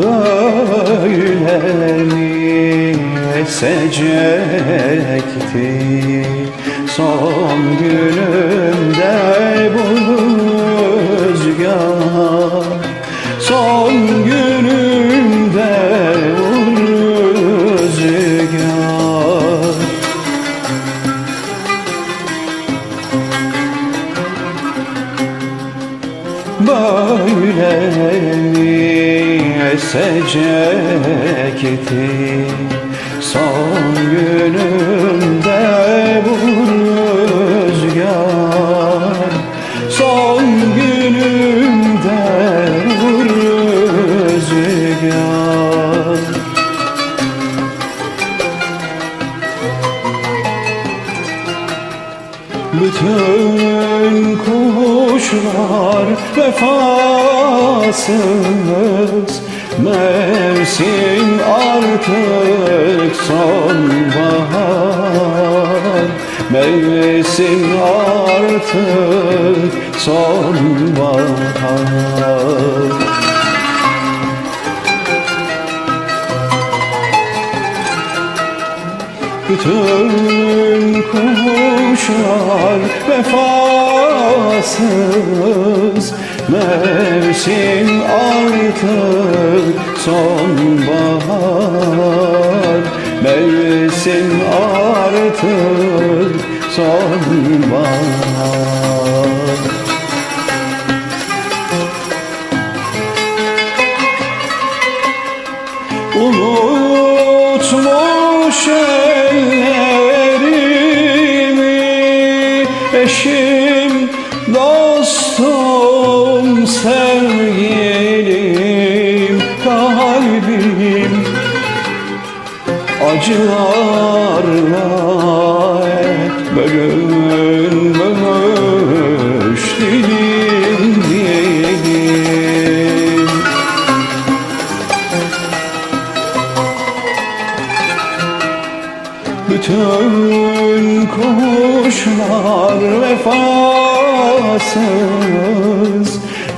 Böyle mi esecekti Son günümde bu rüzgar. Son günümde bu rüzgar. Böyle mi esecekti Son günümde bu rüzgar. Son günümde bu rüzgar. Bütün kuşlar vefasız Mevsim artık sonbahar. Mevsim artık sonbahar. Bütün kuşlar vefasız Mevsim artık sonbahar. Mevsim artık sonbahar. Unutmuş ellerimi Eşim, sevgilim Kalbim. Acılarla bölünmüş dilim dilim. Bütün kuşlar vefasız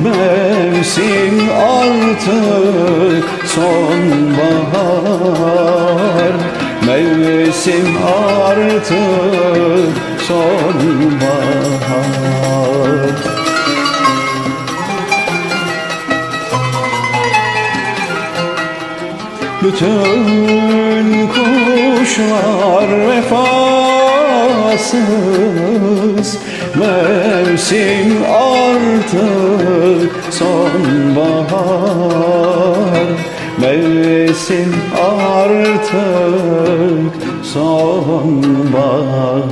Mevsim artık sonbahar. Mevsim artık sonbahar Bütün kuşlar vefasız Mevsim artık sonbahar. Mevsim artık sonbahar